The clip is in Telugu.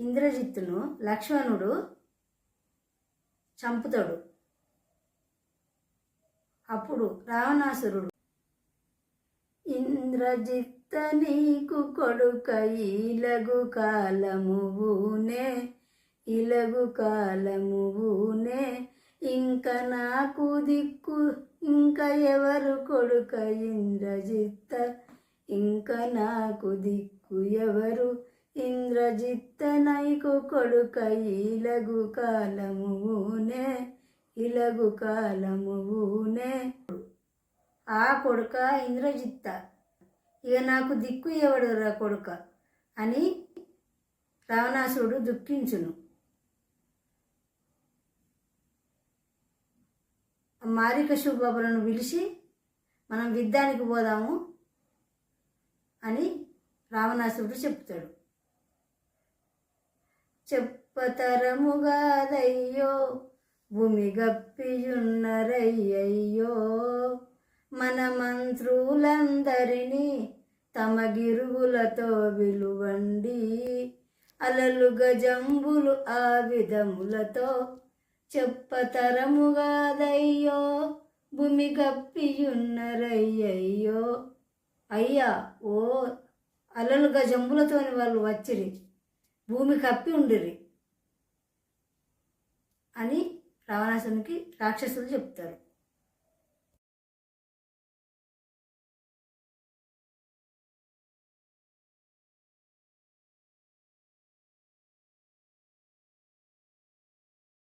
ఇంద్రజిత్తును లక్ష్మణుడు చంపుతాడు. అప్పుడు రావణాసురుడు ఇంద్రజిత్త నీకు కొడుక ఇలగు కాలమువునే ఇలగు కాలమువునే ఇంక నాకు దిక్కు ఇంకా ఎవరు కొడుక ఇంద్రజిత్త ఇంకా నాకు దిక్కు ఎవరు ఇంద్రజిత్త నైకు కొడుక ఇలగు కాలమునే ఇలగు కాలమునే ఆ కొడుక ఇంద్రజిత్త ఇక నాకు దిక్కు ఎవడురా కొడుక? అని రావణాసురుడు దుఃఖించును. మారిక శుభబలను పిలిచి మనం యుద్ధానికి పోదాము అని రావణాసురుడు చెప్తాడు. చెప్పతరముగాదయ్యో భూమి గప్పియున్నరయ్యయ్యో. మన మంత్రులందరినీ తమ గిరుగులతో విలువండి. అలలు గజంబులు ఆ విధములతో చెప్పతరముగాదయ్యో భూమి గప్పియున్నరయ్యయ్యో. అయ్యా ఓ అలలు గజంబులతోని వాళ్ళు వచ్చిరి. భూమి కప్పి ఉండిరి అని రావణాసునికి రాక్షసులు చెప్తారు.